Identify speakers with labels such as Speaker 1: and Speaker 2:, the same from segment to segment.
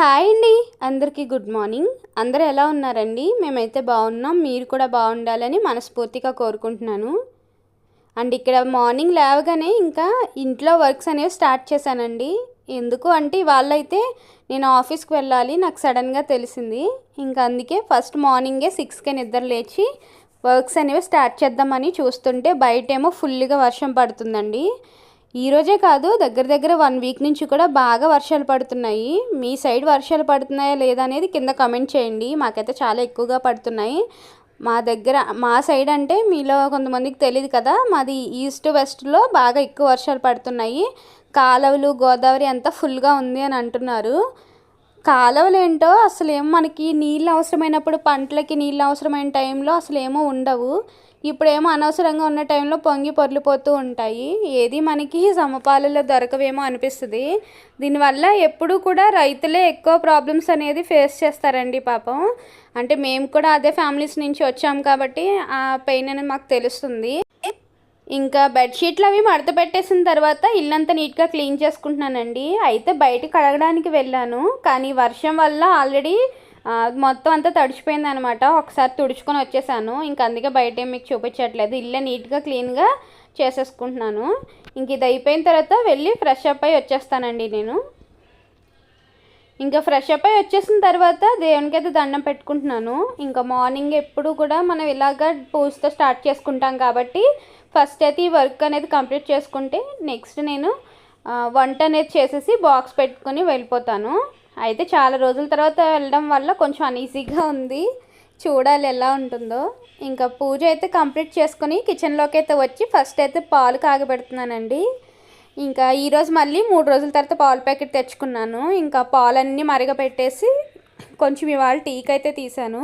Speaker 1: Hi అండి. అందరికీ good morning. అందరూ ఎలా ఉన్నారండి? మేమైతే బాగున్నాం. మీరు కూడా బాగుండాలని మనస్ఫూర్తిగా కోరుకుంటున్నాను. అండ్ ఇక్కడ మార్నింగ్ లేవగానే ఇంకా ఇంట్లో వర్క్స్ అనేవి స్టార్ట్ చేశానండి. ఎందుకు అంటే వాళ్ళైతే నేను ఆఫీస్కి వెళ్ళాలి నాకు సడన్గా తెలిసింది. ఇంకా అందుకే ఫస్ట్ మార్నింగే సిక్స్కే నిద్ర లేచి వర్క్స్ అనేవి స్టార్ట్ చేద్దామని చూస్తుంటే బయటేమో ఫుల్గా వర్షం పడుతుందండి. ఈరోజే కాదు దగ్గర దగ్గర వన్ వీక్ నుంచి కూడా బాగా వర్షాలు పడుతున్నాయి. మీ సైడ్ వర్షాలు పడుతున్నాయా లేదా అనేది కింద కమెంట్ చేయండి. మాకైతే చాలా ఎక్కువగా పడుతున్నాయి. మా దగ్గర మా సైడ్ అంటే మీలో కొంతమందికి తెలియదు కదా మాది ఈస్ట్ వెస్ట్లో బాగా ఎక్కువ వర్షాలు పడుతున్నాయి. కాలువలు గోదావరి అంతా ఫుల్గా ఉంది అని అంటున్నారు. కాలువలు ఏంటో అసలు ఏం మనకి నీళ్ళు అవసరమైనప్పుడు పంటలకి నీళ్ళు అవసరమైన టైంలో అసలు ఏమో ఉండవు. ఇప్పుడేమో అనవసరంగా ఉన్న టైంలో పొంగి పొర్లిపోతూ ఉంటాయి. ఏది మనకి సమపాలలో దొరకవేమో అనిపిస్తుంది. దీనివల్ల ఎప్పుడూ కూడా రైతులే ఎక్కువ ప్రాబ్లమ్స్ అనేది ఫేస్ చేస్తారండి పాపం. అంటే మేము కూడా అదే ఫ్యామిలీస్ నుంచి వచ్చాం కాబట్టి ఆ పెయిన్ అనేది మాకు తెలుస్తుంది. ఇంకా బెడ్షీట్లు అవి మడత పెట్టేసిన తర్వాత ఇల్లంతా నీట్గా క్లీన్ చేసుకుంటున్నానండి. అయితే బయట కడగడానికి వెళ్ళాను. కానీ వర్షం వల్ల ఆల్రెడీ మొత్తం అంతా తడిచిపోయింది అనమాట ఒకసారి తుడుచుకొని వచ్చేసాను. ఇంకా అందుకే బయట మీకు చూపించట్లేదు. ఇల్లే నీట్గా క్లీన్గా చేసేసుకుంటున్నాను. ఇంక ఇది అయిపోయిన తర్వాత వెళ్ళి ఫ్రెష్ అప్ అయి వచ్చేస్తానండి నేను. ఇంకా ఫ్రెష్ అప్ అయి వచ్చేసిన తర్వాత దేవునికి అయితే దండం పెట్టుకుంటున్నాను. ఇంకా మార్నింగ్ ఎప్పుడు కూడా మనం ఇలాగ పూజతో స్టార్ట్ చేసుకుంటాం కాబట్టి ఫస్ట్ అయితే ఈ వర్క్ అనేది కంప్లీట్ చేసుకుంటే నెక్స్ట్ నేను వంట అనేది చేసేసి బాక్స్ పెట్టుకుని వెళ్ళిపోతాను. అయితే చాలా రోజుల తర్వాత వెళ్ళడం వల్ల కొంచెం అనీజీగా ఉంది. చూడాలి ఎలా ఉంటుందో. ఇంకా పూజ అయితే కంప్లీట్ చేసుకుని కిచెన్లోకి అయితే వచ్చి ఫస్ట్ అయితే పాలు కాగబెడుతున్నానండి. ఇంకా ఈరోజు మళ్ళీ మూడు రోజుల తర్వాత పాలు ప్యాకెట్ తెచ్చుకున్నాను. ఇంకా పాలన్నీ మరగపెట్టేసి కొంచెం ఇవాళ టీకి అయితే తీసాను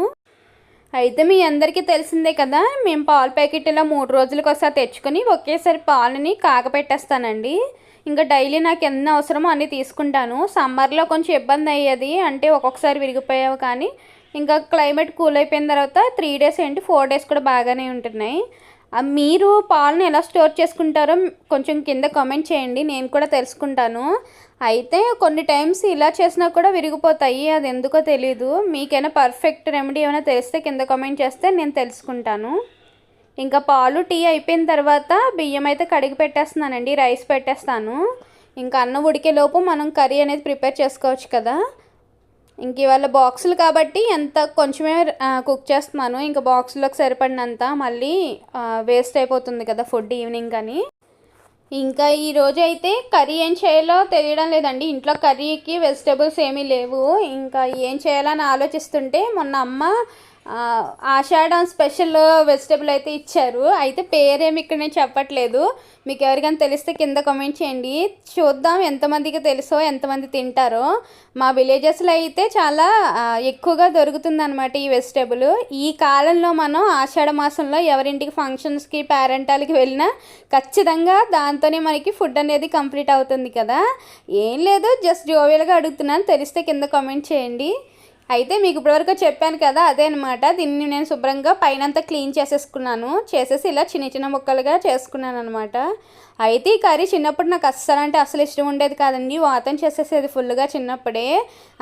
Speaker 1: అయితే మీ అందరికీ తెలిసిందే కదా మేము పాల ప్యాకెట్ ఇలా మూడు రోజులకు ఒకసారి తెచ్చుకొని ఒకేసారి పాలని కాగపెట్టేస్తానండి. ఇంకా డైలీ నాకు ఎన్ని అవసరమో అన్నీ తీసుకుంటాను. సమ్మర్లో కొంచెం ఇబ్బంది అయ్యేది అంటే ఒక్కొక్కసారి విరిగిపోయావు కానీ ఇంకా క్లైమేట్ కూల్ అయిపోయిన తర్వాత త్రీ డేస్ ఏంటి ఫోర్ డేస్ కూడా బాగానే ఉంటున్నాయి. మీరు పాలను ఎలా స్టోర్ చేసుకుంటారో కొంచెం కింద కామెంట్ చేయండి నేను కూడా తెలుసుకుంటాను. అయితే కొన్ని టైమ్స్ ఇలా చేసినా కూడా విరిగిపోతాయి అది ఎందుకో తెలీదు. మీకైనా పర్ఫెక్ట్ రెమెడీ ఏమైనా తెలిస్తే కింద కామెంట్ చేస్తే నేను తెలుసుకుంటాను. ఇంకా పాలు టీ అయిపోయిన తర్వాత బియ్యం అయితే కడిగి పెట్టేస్తున్నానండి రైస్ పెట్టేస్తాను. ఇంకా అన్నం ఉడికే లోపు మనం కర్రీ అనేది ప్రిపేర్ చేసుకోవచ్చు కదా. ఇంక ఇవాళ బాక్సులు కాబట్టి ఎంత కొంచెమే కుక్ చేస్తున్నాను. ఇంకా బాక్సులకు సరిపడినంత మళ్ళీ వేస్ట్ అయిపోతుంది కదా ఫుడ్ ఈవినింగ్ అని. ఇంకా ఈరోజు అయితే కర్రీ ఏం చేయాలో తెలియడం లేదండి. ఇంట్లో కర్రీకి వెజిటేబుల్స్ ఏమీ లేవు. ఇంకా ఏం చేయాలని ఆలోచిస్తుంటే మొన్న అమ్మ ఆషాఢం స్పెషల్ వెజిటేబుల్ అయితే ఇచ్చారు. అయితే పేరేమి ఇక్కడ నేను చెప్పట్లేదు. మీకు ఎవరికైనా తెలిస్తే కింద కామెంట్ చేయండి. చూద్దాం ఎంతమందికి తెలుసో ఎంతమంది తింటారో. మా విలేజెస్లో అయితే చాలా ఎక్కువగా దొరుకుతుందనమాట ఈ వెజిటేబుల్ ఈ కాలంలో మనం ఆషాఢ మాసంలో ఎవరింటికి ఫంక్షన్స్కి పేరెంటాలకి వెళ్ళినా ఖచ్చితంగా దాంతోనే మనకి ఫుడ్ అనేది కంప్లీట్ అవుతుంది కదా. ఏం లేదు జస్ట్ జోవియల్గా అడుగుతున్నాను. తెలిస్తే కింద కామెంట్ చేయండి. అయితే మీకు ఇప్పటివరకు చెప్పాను కదా అదే అనమాట దీన్ని నేను శుభ్రంగా పైనంతా క్లీన్ చేసేసుకున్నాను. చేసేసి ఇలా చిన్న చిన్న ముక్కలుగా చేసుకున్నాను అనమాట అయితే ఈ కర్రీ చిన్నప్పుడు నాకు అస్సలు అంటే అసలు ఇష్టం ఉండేది కాదండి. వాతం చేసేసేది ఫుల్గా చిన్నప్పుడే.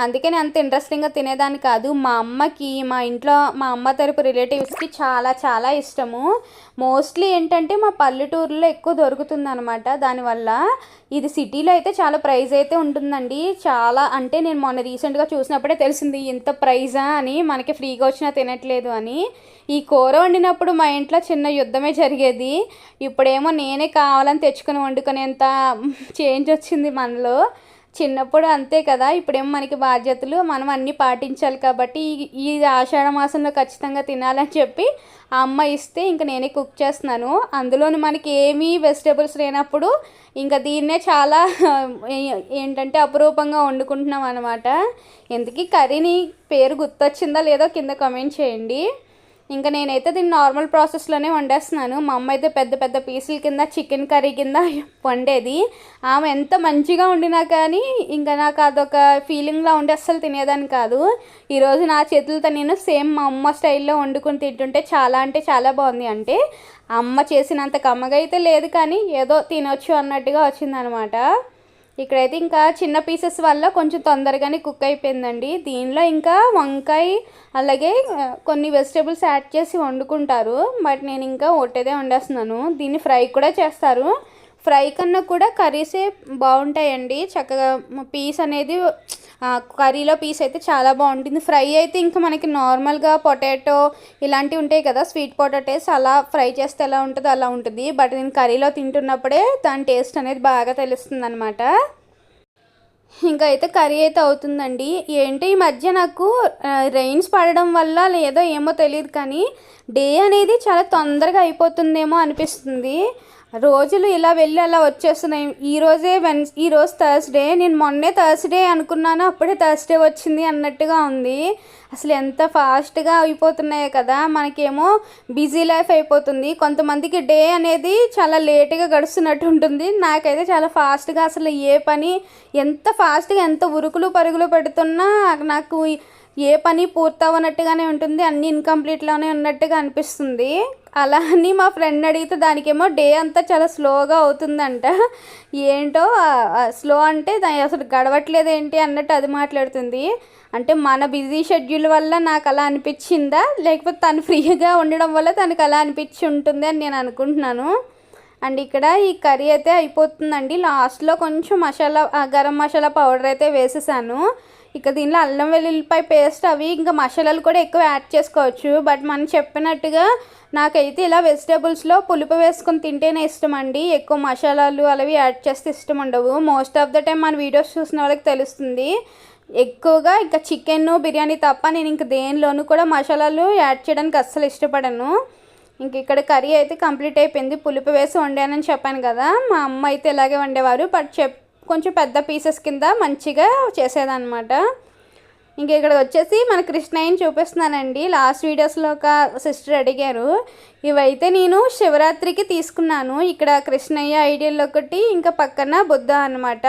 Speaker 1: అందుకే నేను అంత ఇంట్రెస్టింగ్గా తినేదాన్ని కాదు. మా అమ్మకి మా ఇంట్లో మా అమ్మ తరపు రిలేటివ్స్కి చాలా చాలా ఇష్టము. మోస్ట్లీ ఏంటంటే మా పల్లెటూరులో ఎక్కువ దొరుకుతుంది అనమాట దానివల్ల ఇది సిటీలో అయితే చాలా ప్రైజ్ అయితే ఉంటుందండి. చాలా అంటే నేను మొన్న రీసెంట్గా చూసినప్పుడే తెలిసింది ఇంత ప్రైజా అని మనకి ఫ్రీగా వచ్చినా తినట్లేదు అని ఈ కూర వండినప్పుడు మా ఇంట్లో చిన్న యుద్ధమే జరిగేది. ఇప్పుడేమో నేనే కావాలని తెచ్చుకొని వండుకునేంత చేంజ్ వచ్చింది మనలో. చిన్నప్పుడు అంతే కదా ఇప్పుడేం మనకి బాధ్యతలు మనం అన్నీ పాటించాలి కాబట్టి ఈ- ఈ ఆషాఢ మాసంలో ఖచ్చితంగా తినాలని చెప్పి ఆ అమ్మ ఇస్తే ఇంకా నేనే కుక్ చేస్తున్నాను. అందులోని మనకి ఏమీ వెజిటేబుల్స్ లేనప్పుడు ఇంకా దీన్నే చాలా ఏంటంటే అపురూపంగా వండుకుంటున్నాం అనమాట ఎందుకు కర్రీని పేరు గుర్తొచ్చిందా లేదో కింద కమెంట్ చేయండి. ఇంకా నేనైతే దీన్ని నార్మల్ ప్రాసెస్లోనే వండేస్తున్నాను. మా అమ్మ అయితే పెద్ద పెద్ద పీసుల కింద చికెన్ కర్రీ కింద వండేది. ఆమె ఎంత మంచిగా వండినా కానీ ఇంకా నాకు అదొక ఫీలింగ్లా ఉండి అస్సలు తినేదాన్ని కాదు. ఈరోజు నా చేతులతో నేను సేమ్ మా అమ్మ స్టైల్లో వండుకొని తింటుంటే చాలా అంటే చాలా బాగుంది. అంటే అమ్మ చేసినంత కమ్మగా అయితే లేదు కానీ ఏదో తినొచ్చు అన్నట్టుగా వచ్చిందనమాట. ఇక్కడైతే ఇంకా చిన్న పీసెస్ వల్ల కొంచెం తొందరగానే కుక్ అయిపోయిందండి. దీనిలో ఇంకా వంకాయ అలాగే కొన్ని వెజిటేబుల్స్ యాడ్ చేసి వండుకుంటారు. బట్ నేను ఇంకా ఒట్టేదే వండేస్తున్నాను. దీన్ని ఫ్రై కూడా చేస్తారు. ఫ్రై కన్నా కూడా కర్రీసే బాగుంటాయండి. చక్కగా పీస్ అనేది కర్రీలో పీస్ అయితే చాలా బాగుంటుంది. ఫ్రై అయితే ఇంకా మనకి నార్మల్గా పొటాటో ఇలాంటివి ఉంటాయి కదా స్వీట్ పొటాటోస్ అలా ఫ్రై చేస్తే ఎలా ఉంటుందో అలా ఉంటుంది. బట్ నేను కర్రీలో తింటున్నప్పుడే దాని టేస్ట్ అనేది బాగా తెలుస్తుంది అనమాట ఇంకా అయితే కర్రీ అయితే అవుతుందండి. ఏంటి ఈ మధ్య నాకు రెయిన్స్ పడడం వల్ల లేదో ఏమో తెలియదు కానీ డే అనేది చాలా తొందరగా అయిపోతుందేమో అనిపిస్తుంది. రోజులు ఇలా వెళ్ళి అలా వచ్చేస్తున్నాయి. ఈరోజే వెన్ ఈరోజు థర్స్డే నేను మొన్నే థర్స్డే అనుకున్నాను అప్పుడే థర్స్డే వచ్చింది అన్నట్టుగా ఉంది. అసలు ఎంత ఫాస్ట్గా అయిపోతున్నాయో కదా మనకేమో బిజీ లైఫ్ అయిపోతుంది. కొంతమందికి డే అనేది చాలా లేట్గా గడుస్తున్నట్టు ఉంటుంది. నాకైతే చాలా ఫాస్ట్గా అసలు ఏ పని ఎంత ఫాస్ట్గా ఎంత ఉరుకులు పరుగులు పెడుతున్నా నాకు ఏ పని పూర్తవనట్టుగానే ఉంటుంది అన్ని ఇన్కంప్లీట్లోనే ఉన్నట్టుగా అనిపిస్తుంది. అలా అని మా ఫ్రెండ్ అడిగితే దానికేమో డే అంతా చాలా స్లోగా అవుతుందంట. ఏంటో స్లో అంటే దాని అసలు గడవట్లేదు ఏంటి అన్నట్టు అది మాట్లాడుతుంది. అంటే మన బిజీ షెడ్యూల్ వల్ల నాకు అలా అనిపించిందా? లేకపోతే తను ఫ్రీగా ఉండడం వల్ల తనకు అలా అనిపించి ఉంటుంది అని నేను అనుకుంటున్నాను. అండ్ ఇక్కడ ఈ కర్రీ అయితే అయిపోతుందండి. లాస్ట్లో కొంచెం మసాలా గరం మసాలా పౌడర్ అయితే వేసేసాను. ఇక దీనిలో అల్లం వెల్లుల్లిపాయ పేస్ట్ అవి ఇంకా మసాలాలు కూడా ఎక్కువ యాడ్ చేసుకోవచ్చు. బట్ మనం చెప్పినట్టుగా నాకైతే ఇలా వెజిటేబుల్స్లో పులుపు వేసుకొని తింటేనే ఇష్టం అండి ఎక్కువ మసాలాలు అలావి యాడ్ చేస్తే ఇష్టం ఉండవు. మోస్ట్ ఆఫ్ ద టైం మన వీడియోస్ చూసిన వాళ్ళకి తెలుస్తుంది. ఎక్కువగా ఇంకా చికెన్ బిర్యానీ తప్ప నేను ఇంక దేనిలోనూ కూడా మసాలాలు యాడ్ చేయడానికి అస్సలు ఇష్టపడను. ఇంక ఇక్కడ కర్రీ అయితే కంప్లీట్ అయిపోయింది. పులుపు వేసి వండానని చెప్పాను కదా. మా అమ్మ అయితే ఇలాగే వండేవారు. బట్ చెప్ కొంచెం పెద్ద పీసెస్ కింద మంచిగా చేసేదన్నమాట. ఇంక ఇక్కడ వచ్చేసి మన కృష్ణయ్యని చూపిస్తున్నానండి. లాస్ట్ వీడియోస్లో ఒక సిస్టర్ అడిగారు. ఇవైతే నేను శివరాత్రికి తీసుకున్నాను. ఇక్కడ కృష్ణయ్య ఐడియల్ ఒకటి ఇంకా పక్కన బుద్ధ అనమాట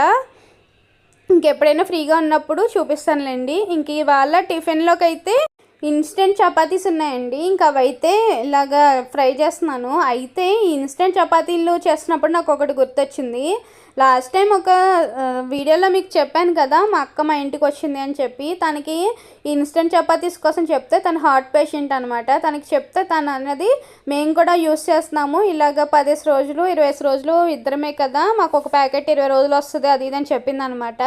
Speaker 1: ఇంకెప్పుడైనా ఫ్రీగా ఉన్నప్పుడు చూపిస్తానులేండి. ఇంక ఇవాళ టిఫిన్లోకి అయితే ఇన్స్టెంట్ చపాతీస్ ఉన్నాయండి. ఇంకా అవైతే ఇలాగా ఫ్రై చేస్తున్నాను. అయితే ఇన్స్టెంట్ చపాతీలు చేస్తున్నప్పుడు నాకు ఒకటి గుర్తొచ్చింది. లాస్ట్ టైం ఒక వీడియోలో మీకు చెప్పాను కదా మా అక్క మా ఇంటికి వచ్చింది అని చెప్పి తనకి ఇన్స్టెంట్ చపాతీస్ కోసం చెప్తే తను హార్ట్ పేషెంట్ అనమాట తనకి చెప్తే తను అన్నది మేము కూడా యూస్ చేస్తున్నాము ఇలాగ పదిహేను రోజులు ఇరవై రోజులు ఇద్దరమే కదా మాకు ఒక ప్యాకెట్ ఇరవై రోజులు వస్తుంది అది ఇది అని చెప్పింది అనమాట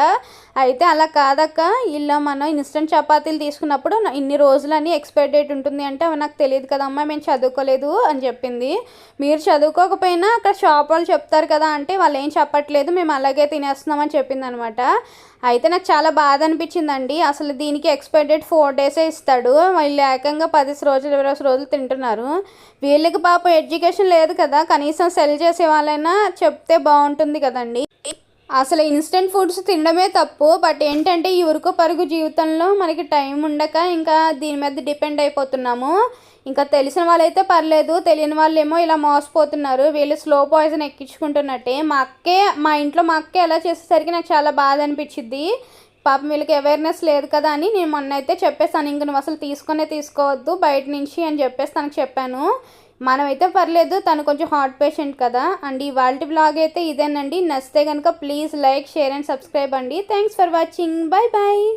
Speaker 1: అయితే అలా కాదక్క ఇలా మనం ఇన్స్టెంట్ చపాతీలు తీసుకున్నప్పుడు ఇన్ని రోజులని ఎక్స్పైర్ డేట్ ఉంటుంది అంటే అవి నాకు తెలియదు కదమ్మా మేము చదువుకోలేదు అని చెప్పింది. మీరు చదువుకోకపోయినా అక్కడ షాప్ వాళ్ళు చెప్తారు కదా అంటే వాళ్ళు ఏం చెప్పట్లేదు. లేదు మేము అలాగే తినేస్తున్నామని చెప్పింది అనమాట అయితే నాకు చాలా బాధ అనిపించిందండి. అసలు దీనికి ఎక్స్పెక్టెడ్ ఫోర్ డేసే ఇస్తాడు. వీళ్ళు ఏకంగా పది రోజులు ఇరవై రోజులు తింటున్నారు. వీళ్ళకి పాపం ఎడ్యుకేషన్ లేదు కదా. కనీసం సెల్ చేసే వాళ్ళైనా చెప్తే బాగుంటుంది కదండి. అసలు ఇన్స్టెంట్ ఫుడ్స్ తినడమే తప్పు. బట్ ఏంటంటే ఈ ఉరుకు పరుగు జీవితంలో మనకి టైం ఉండక ఇంకా దీని మీద డిపెండ్ అయిపోతున్నాము. ఇంకా తెలిసిన వాళ్ళైతే పర్లేదు తెలియని వాళ్ళు ఏమో ఇలా మోసపోతున్నారు. వీళ్ళు స్లో పాయిజన్ ఎక్కించుకుంటున్నట్టే. మా అక్కే మా ఇంట్లో మా అక్కే ఎలా చేసేసరికి నాకు చాలా బాధ అనిపించింది పాపం వీళ్ళకి అవేర్నెస్ లేదు కదా అని నేను మొన్న అయితే చెప్పేస్తాను ఇంక నువ్వు అసలు తీసుకునే తీసుకోవద్దు బయట నుంచి అని చెప్పేసి తనకు చెప్పాను. మనమైతే పర్లేదు తను కొంచెం హార్ట్ పేషెంట్ కదా. అండ్ ఇవాళ బ్లాగ్ అయితే ఇదేనండి. నచ్చితే కనుక please like share and subscribe అండి. Thanks for watching bye bye